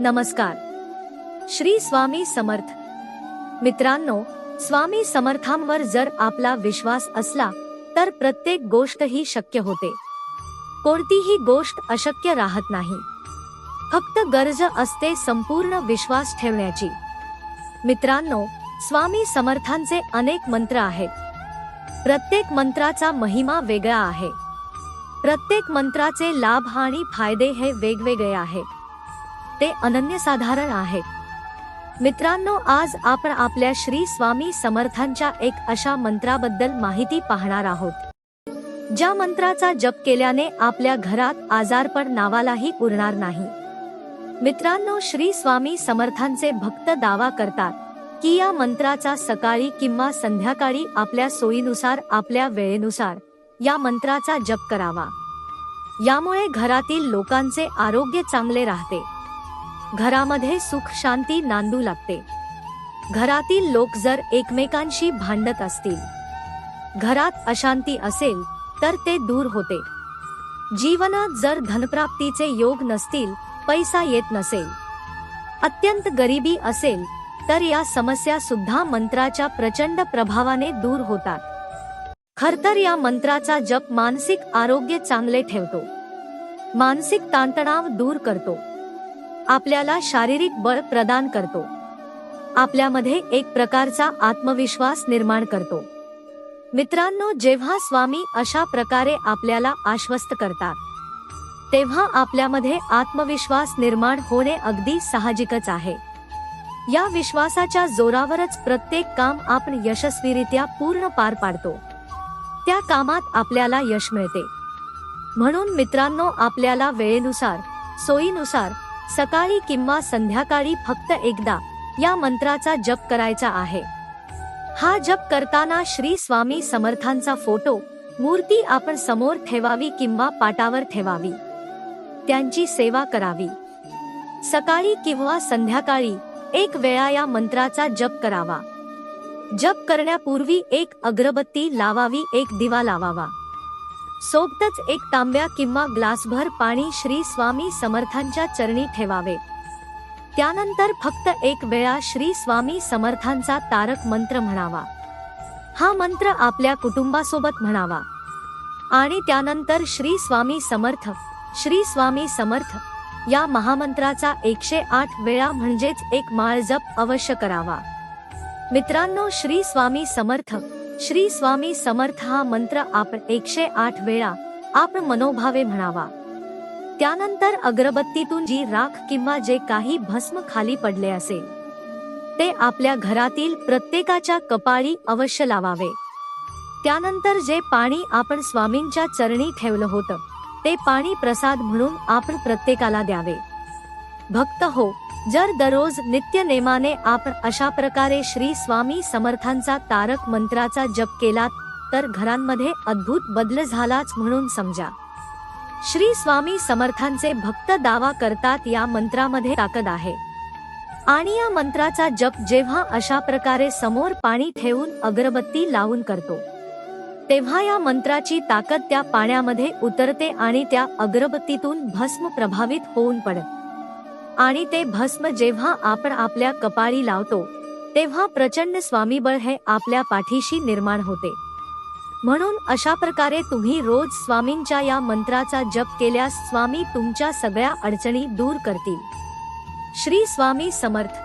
नमस्कार. श्री स्वामी समर्थ. मित्रांनो स्वामी समर्थांवर जर आपला विश्वास असला तर प्रत्येक गोष्ट ही शक्य होते. कोणतीही गोष्ट अशक्य राहत नाही. फक्त गरज असते संपूर्ण विश्वास ठेवण्याची. मित्रांनो स्वामी समर्थांचे अनेक मंत्र आहेत. प्रत्येक मंत्राचा महिमा वेगळा आहे. प्रत्येक मंत्राचे लाभ आणि फायदे हे वेगवेगळे आहेत ते अनन्यसाधारण आहेत. मित्रांनो आज आपण आपल्या श्री स्वामी समर्थांच्या एक अशा मंत्राबद्दल माहिती पाहणार आहोत. ज्या मंत्राचा जप केल्याने आपल्या घरात आजारपण नावालाही उरणार नाही. मित्रांनो श्री स्वामी समर्थांचे भक्त दावा करतात की या मंत्राचा सकाळी किंवा संध्याकाळी आपल्या सोयीनुसार आपल्या वेळेनुसार या मंत्राचा जप करावा. यामुळे घरातील लोकांचे आरोग्य चांगले राहते. घरामध्ये सुख शांती नांदू लागते. घरातील लोक जर एकमेकांशी भांडत असतील घरात अशांती असेल तर ते दूर होते. जीवनात जर धनप्राप्तीचे योग नसतील पैसा येत नसेल अत्यंत गरिबी असेल तर या समस्या सुद्धा मंत्राच्या प्रचंड प्रभावाने दूर होतात. खरतर या मंत्राचा जप मानसिक आरोग्य चांगले ठेवतो. मानसिक ताणतणाव दूर करतो. आपल्याला शारीरिक बळ प्रदान करतो. आपल्यामध्ये एक प्रकारचा आत्मविश्वास निर्माण करतो. मित्रांनो जेव्हा स्वामी अशा प्रकारे आपल्याला आश्वस्त करतात तेव्हा आपल्यामध्ये आत्मविश्वास निर्माण होणे अगदी साहजिकच आहे. या विश्वासाच्या जोरावरच प्रत्येक काम आपण यशस्वीरित्या पूर्ण पार पाडतो. त्या कामात आपल्याला यश मिळते. म्हणून मित्रांनो आपल्याला वेळेनुसार सोयीनुसार सकाळी किंवा संध्याकाळी फक्त एकदा या मंत्राचा जप करायचा आहे. हा जप करताना श्री स्वामी समर्थांचा फोटो मूर्ती आपण समोर ठेवावी किंवा पाटावर ठेवावी. त्यांची सेवा करावी. सकाळी किंवा संध्याकाळी एक वेळा या मंत्राचा जप करावा. जप करण्यापूर्वी एक अगरबत्ती लावावी एक दिवा लावावा. सोबतच एक तांब्या किंवा ग्लासभर पाणी श्री स्वामी समर्थांच्या चरणी ठेवावे. त्यानंतर फक्त एक वेळा श्री स्वामी समर्थांचा तारक मंत्र म्हणावा. हा मंत्र आपल्या कुटुंबासोबत म्हणावा. आणि त्यानंतर श्री स्वामी समर्थ श्री स्वामी समर्थ या महामंत्राचा एकशे आठ वेळा म्हणजेच एक माळ जप अवश्य करावा. मित्रांनो श्री स्वामी समर्थ श्री स्वामी समर्थ हा मंत्र आपण एकशे आठ वेळा आपण मनोभावे म्हणावा. त्यानंतर अगरबत्तीतून जी राख किंवा जे काही भस्म खाली पडले असेल ते आपल्या घरातील प्रत्येकाच्या कपाळी अवश्य लावावे. त्यानंतर जे पाणी आपण स्वामींच्या चरणी ठेवलं होतं ते पाणी प्रसाद म्हणून आपण प्रत्येकाला द्यावे. भक्त हो जर दररोज नित्य नेमाने आपण अशा प्रकारे श्री स्वामी समर्थांचा तारक मंत्राचा जप केलात तर घरांमध्ये अद्भुत बदल झालाच म्हणून समजा. श्री स्वामी समर्थांचे भक्त दावा करतात या मंत्रामध्ये ताकद आहे. आणि या मंत्राचा जप जेव्हा अशा प्रकारे समोर पाणी ठेवून अगरबत्ती लावून करतो तेव्हा या मंत्राची ताकद त्या पाण्यामध्ये उतरते आणि त्या अगरबत्तीतून भस्म प्रभावित होऊन पडत. आणि ते भस्म जेव्हा आपण आपल्या कपाळी लावतो तेव्हा प्रचंड स्वामीबळ हे आपल्या पाठीशी निर्माण होते. म्हणून अशा प्रकारे तुम्ही रोज स्वामींच्या या मंत्राचा जप केल्यास स्वामी तुमच्या सगळ्या अडचणी दूर करतील. श्री स्वामी समर्थ.